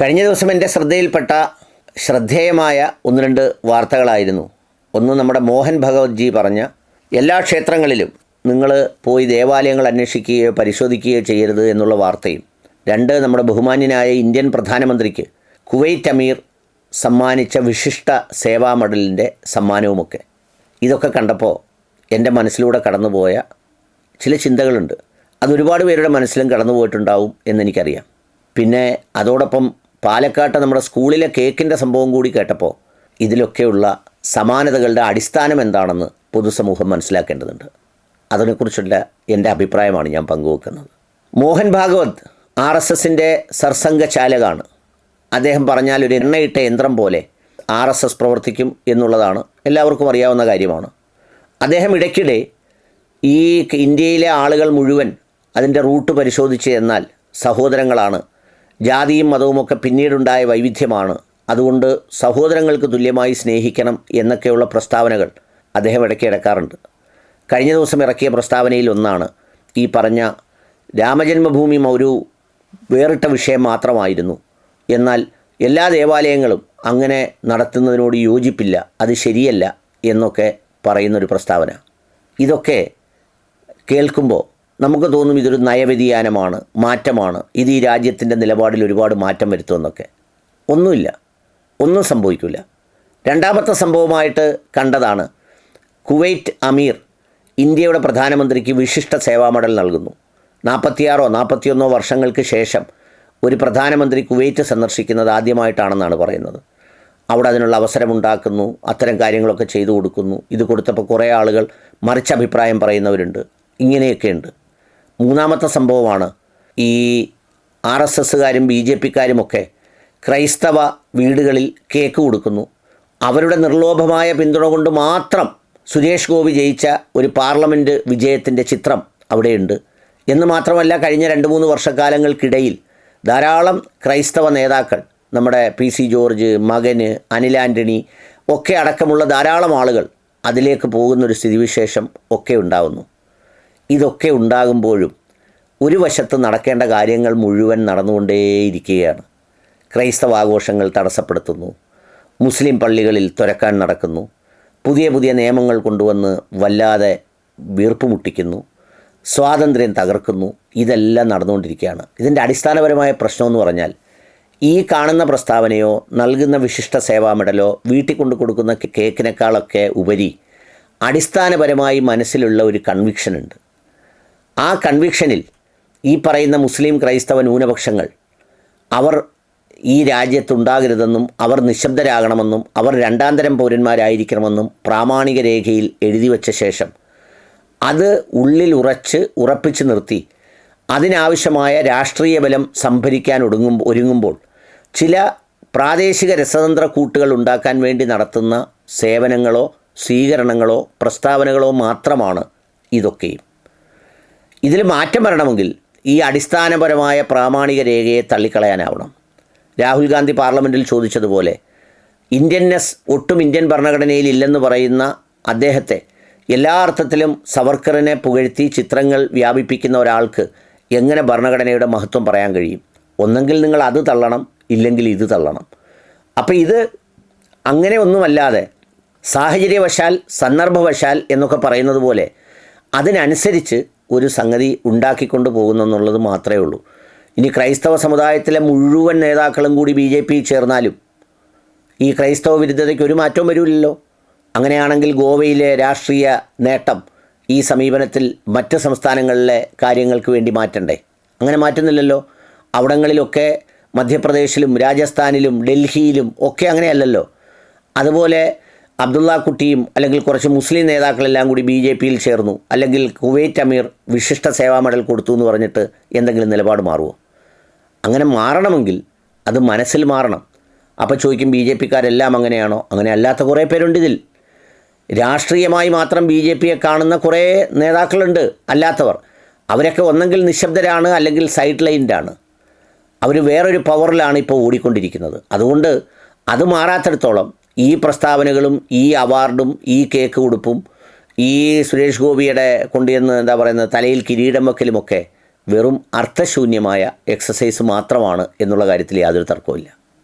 കഴിഞ്ഞ ദിവസം എന്റെ ശ്രദ്ധയിൽപ്പെട്ട ശ്രദ്ധേയമായ ഒന്ന് രണ്ട് വാർത്തകളായിരുന്നു. ഒന്ന് നമ്മുടെ മോഹൻ ഭഗവത്ജി പറഞ്ഞ എല്ലാ ക്ഷേത്രങ്ങളിലും നിങ്ങൾ പോയി ദേവാലയങ്ങൾ അന്വേഷിക്കുകയോ പരിശോധിക്കുകയോ ചെയ്യരുത് എന്നുള്ള വാർത്തയും. രണ്ട് നമ്മുടെ ബഹുമാന്യനായ ഇന്ത്യൻ പ്രധാനമന്ത്രിക്ക് കുവൈറ്റ് അമീർ സമ്മാനിച്ച വിശിഷ്ട സേവാ മെഡലിന്റെ സമ്മാനവുമൊക്കെ. ഇതൊക്കെ കണ്ടപ്പോൾ എന്റെ മനസ്സിലൂടെ കടന്നുപോയ ചില ചിന്തകളുണ്ട്. അതൊരുപാട് പേരുടെ മനസ്സിലും കടന്നു പോയിട്ടുണ്ടാവും എന്നെനിക്കറിയാം. പിന്നെ അതോടൊപ്പം പാലക്കാട്ട് നമ്മുടെ സ്കൂളിലെ കേക്കിന്റെ സംഭവം കൂടി കേട്ടപ്പോൾ ഇതിലൊക്കെയുള്ള സമാനതകളുടെ അടിസ്ഥാനം എന്താണെന്ന് പൊതുസമൂഹം മനസ്സിലാക്കേണ്ടതുണ്ട്. അതിനെക്കുറിച്ചുള്ള എന്റെ അഭിപ്രായമാണ് ഞാൻ പങ്കുവെക്കുന്നത്. മോഹൻ ഭാഗവത് ആർ എസ് എസിന്റെ സർസംഘചാലകാണ് അദ്ദേഹം പറഞ്ഞാൽ ഒരു എണ്ണയിട്ട യന്ത്രം പോലെ ആർ എസ് എസ് പ്രവർത്തിക്കും എന്നുള്ളതാണ് എല്ലാവർക്കും അറിയാവുന്ന കാര്യമാണ്. അദ്ദേഹം ഇടയ്ക്കിടെ ഈ ഇന്ത്യയിലെ ആളുകൾ മുഴുവൻ അതിന്റെ റൂട്ട് പരിശോധിച്ച് എന്നാൽ സഹോദരങ്ങളാണ് ജാതിയും മതവുമൊക്കെ പിന്നീടുണ്ടായ വൈവിധ്യമാണ്. അതുകൊണ്ട് സഹോദരങ്ങൾക്ക് തുല്യമായി സ്നേഹിക്കണം എന്നൊക്കെയുള്ള പ്രസ്താവനകൾ അദ്ദേഹം ഇടയ്ക്ക് ഇടക്കാറുണ്ട്. കഴിഞ്ഞ ദിവസം ഇറക്കിയ പ്രസ്താവനയിൽ ഒന്നാണ് ഈ പറഞ്ഞ രാമജന്മഭൂമി ഒരു വേറിട്ട വിഷയം മാത്രമായിരുന്നു. എന്നാൽ എല്ലാ ദേവാലയങ്ങളും അങ്ങനെ നടത്തുന്നതിനോട് യോജിപ്പില്ല അത് ശരിയല്ല എന്നൊക്കെ പറയുന്നൊരു പ്രസ്താവന. ഇതൊക്കെ കേൾക്കുമ്പോൾ നമുക്ക് തോന്നും ഇതൊരു നയവ്യതിയാനമാണ് മാറ്റമാണ്. ഇത് ഈ രാജ്യത്തിന്റെ നിലപാടിൽ ഒരുപാട് മാറ്റം വരുത്തുമെന്നൊക്കെ. ഒന്നുമില്ല. ഒന്നും സംഭവിക്കില്ല രണ്ടാമത്തെ സംഭവമായിട്ട് കണ്ടതാണ് കുവൈറ്റ് അമീർ ഇന്ത്യയുടെ പ്രധാനമന്ത്രിക്ക് വിശിഷ്ട സേവാ മെഡൽ നൽകുന്നു. നാൽപ്പത്തിയാറോ നാൽപ്പത്തിയൊന്നോ വർഷങ്ങൾക്ക് ശേഷം ഒരു പ്രധാനമന്ത്രി കുവൈറ്റ് സന്ദർശിക്കുന്നത് ആദ്യമായിട്ടാണെന്നാണ് പറയുന്നത്. അവിടെ അതിനുള്ള അവസരമുണ്ടാക്കുന്നു അത്തരം കാര്യങ്ങളൊക്കെ ചെയ്തു കൊടുക്കുന്നു. ഇത് കൊടുത്തപ്പോൾ കുറേ ആളുകൾ മറിച്ചഭിപ്രായം പറയുന്നവരുണ്ട്. ഇങ്ങനെയൊക്കെയുണ്ട്. മൂന്നാമത്തെ സംഭവമാണ് ഈ ആർ എസ് എസ്സുകാരും ബി ജെ പിക്കാരുമൊക്കെ ക്രൈസ്തവ വീടുകളിൽ കേക്ക് കൊടുക്കുന്നു. അവരുടെ നിർലോഭമായ പിന്തുണ കൊണ്ട് മാത്രം സുരേഷ് ഗോപി ജയിച്ച ഒരു പാർലമെന്റ് വിജയത്തിന്റെ ചിത്രം അവിടെയുണ്ട്. എന്ന് മാത്രമല്ല കഴിഞ്ഞ രണ്ട് മൂന്ന് വർഷക്കാലങ്ങൾക്കിടയിൽ ധാരാളം ക്രൈസ്തവ നേതാക്കൾ നമ്മുടെ പി സി ജോർജ് മകന് അനിൽ ആന്റണി ഒക്കെ അടക്കമുള്ള ധാരാളം ആളുകൾ അതിലേക്ക് പോകുന്നൊരു സ്ഥിതിവിശേഷം ഒക്കെ ഉണ്ടാകുന്നു ഇതൊക്കെ ഉണ്ടാകുമ്പോഴും ഒരു വശത്ത് നടക്കേണ്ട കാര്യങ്ങൾ മുഴുവൻ നടന്നുകൊണ്ടേയിരിക്കുകയാണ്. ക്രൈസ്തവ ആഘോഷങ്ങൾ തടസ്സപ്പെടുത്തുന്നു. മുസ്ലിം പള്ളികളിൽ തുരക്കാൻ നടക്കുന്നു. പുതിയ പുതിയ നിയമങ്ങൾ കൊണ്ടുവന്ന് വല്ലാതെ വീർപ്പ് മുട്ടിക്കുന്നു സ്വാതന്ത്ര്യം തകർക്കുന്നു. ഇതെല്ലാം നടന്നുകൊണ്ടിരിക്കുകയാണ്. ഇതിന്റെ അടിസ്ഥാനപരമായ പ്രശ്നമെന്ന് പറഞ്ഞാൽ ഈ കാണുന്ന പ്രസ്താവനയോ നൽകുന്ന വിശിഷ്ട സേവാ മെഡലോ വീട്ടിൽ കൊണ്ട് കൊടുക്കുന്ന കേക്കിനേക്കാളൊക്കെ ഉപരി അടിസ്ഥാനപരമായി മനസ്സിലുള്ള ഒരു കൺവിക്ഷൻ ഉണ്ട്. ആ കൺവിക്ഷനിൽ ഈ പറയുന്ന മുസ്ലിം ക്രൈസ്തവ ന്യൂനപക്ഷങ്ങൾ അവർ ഈ രാജ്യത്തുണ്ടാകരുതെന്നും അവർ നിശബ്ദരാകണമെന്നും അവർ രണ്ടാന്തരം പൗരന്മാരായിരിക്കണമെന്നും പ്രാമാണിക രേഖയിൽ എഴുതി വച്ച ശേഷം അത് ഉള്ളിൽ ഉറച്ച് ഉറപ്പിച്ചു നിർത്തി. അതിനാവശ്യമായ രാഷ്ട്രീയ ബലം സംഭരിക്കാൻ ഒടുങ്ങും ഒരുങ്ങുമ്പോൾ ചില പ്രാദേശിക രസതന്ത്ര കൂട്ടുകൾ ഉണ്ടാക്കാൻ വേണ്ടി നടത്തുന്ന സേവനങ്ങളോ സ്വീകരണങ്ങളോ പ്രസ്താവനകളോ മാത്രമാണ് ഇതൊക്കെയും. ഇതിൽ മാറ്റം വരണമെങ്കിൽ ഈ അടിസ്ഥാനപരമായ പ്രാമാണിക രേഖയെ തള്ളിക്കളയാനാവണം. രാഹുൽ ഗാന്ധി പാർലമെന്റിൽ ചോദിച്ചതുപോലെ ഇന്ത്യൻനെസ് ഒട്ടും ഇന്ത്യൻ ഭരണഘടനയിൽ ഇല്ലെന്ന് പറയുന്ന അദ്ദേഹത്തെ എല്ലാ അർത്ഥത്തിലും സവർക്കറിനെ പുകഴ്ത്തി ചിത്രങ്ങൾ വ്യാപിപ്പിക്കുന്ന ഒരാൾക്ക് എങ്ങനെ ഭരണഘടനയുടെ മഹത്വം പറയാൻ കഴിയും? ഒന്നെങ്കിൽ നിങ്ങൾ അത് തള്ളണം ഇല്ലെങ്കിൽ ഇത് തള്ളണം. അപ്പോൾ ഇത് അങ്ങനെ ഒന്നുമല്ലാതെ സാഹചര്യവശാൽ സന്ദർഭവശാൽ എന്നൊക്കെ പറയുന്നത് പോലെ അതിനനുസരിച്ച് ഒരു സംഗതി ഉണ്ടാക്കിക്കൊണ്ട് പോകുന്നു എന്നുള്ളത് മാത്രമേ ഉള്ളൂ. ഇനി ക്രൈസ്തവ സമുദായത്തിലെ മുഴുവൻ നേതാക്കളും കൂടി ബി ജെ പി ചേർന്നാലും ഈ ക്രൈസ്തവ വിരുദ്ധതയ്ക്ക് ഒരു മാറ്റവും വരില്ലല്ലോ. അങ്ങനെയാണെങ്കിൽ ഗോവയിലെ രാഷ്ട്രീയ നേട്ടം ഈ സമീപനത്തിൽ മറ്റ് സംസ്ഥാനങ്ങളിലെ കാര്യങ്ങൾക്ക് വേണ്ടി മാറ്റണ്ടേ? അങ്ങനെ മാറ്റുന്നില്ലല്ലോ. അവിടങ്ങളിലൊക്കെ മധ്യപ്രദേശിലും രാജസ്ഥാനിലും ഡൽഹിയിലും ഒക്കെ അങ്ങനെയല്ലല്ലോ. അതുപോലെ അബ്ദുള്ള കുട്ടിയും അല്ലെങ്കിൽ കുറച്ച് മുസ്ലിം നേതാക്കളെല്ലാം കൂടി ബി ജെ പിയിൽ ചേർന്നു. അല്ലെങ്കിൽ കുവൈറ്റ് അമീർ വിശിഷ്ട സേവാ മെഡൽ കൊടുത്തു എന്ന് പറഞ്ഞിട്ട് എന്തെങ്കിലും നിലപാട് മാറുമോ അങ്ങനെ മാറണമെങ്കിൽ അത് മനസ്സിൽ മാറണം. അപ്പോൾ ചോദിക്കും ബി ജെ പിക്കാരെല്ലാം അങ്ങനെയാണോ? അങ്ങനെ അല്ലാത്ത കുറേ പേരുണ്ട് ഇതിൽ. രാഷ്ട്രീയമായി മാത്രം ബി ജെ പിയെ കാണുന്ന കുറേ നേതാക്കളുണ്ട് അല്ലാത്തവർ. അവരൊക്കെ ഒന്നെങ്കിൽ നിശബ്ദരാണ് അല്ലെങ്കിൽ സൈഡ് ലൈൻഡാണ് അവർ വേറൊരു പവറിലാണ് ഇപ്പോൾ ഓടിക്കൊണ്ടിരിക്കുന്നത്. അതുകൊണ്ട് അത് മാറാത്തിടത്തോളം ഈ പ്രസ്താവനകളും ഈ അവാർഡും ഈ കേക്ക് ഉടുപ്പും ഈ സുരേഷ് ഗോപിയുടെ കൊണ്ടുവന്ന് എന്താ പറയുന്നത് തലയിൽ കിരീടം വെക്കലുമൊക്കെ വെറും അർത്ഥശൂന്യമായ എക്സസൈസ് മാത്രമാണ് എന്നുള്ള കാര്യത്തിൽ യാതൊരു തർക്കവുമില്ല.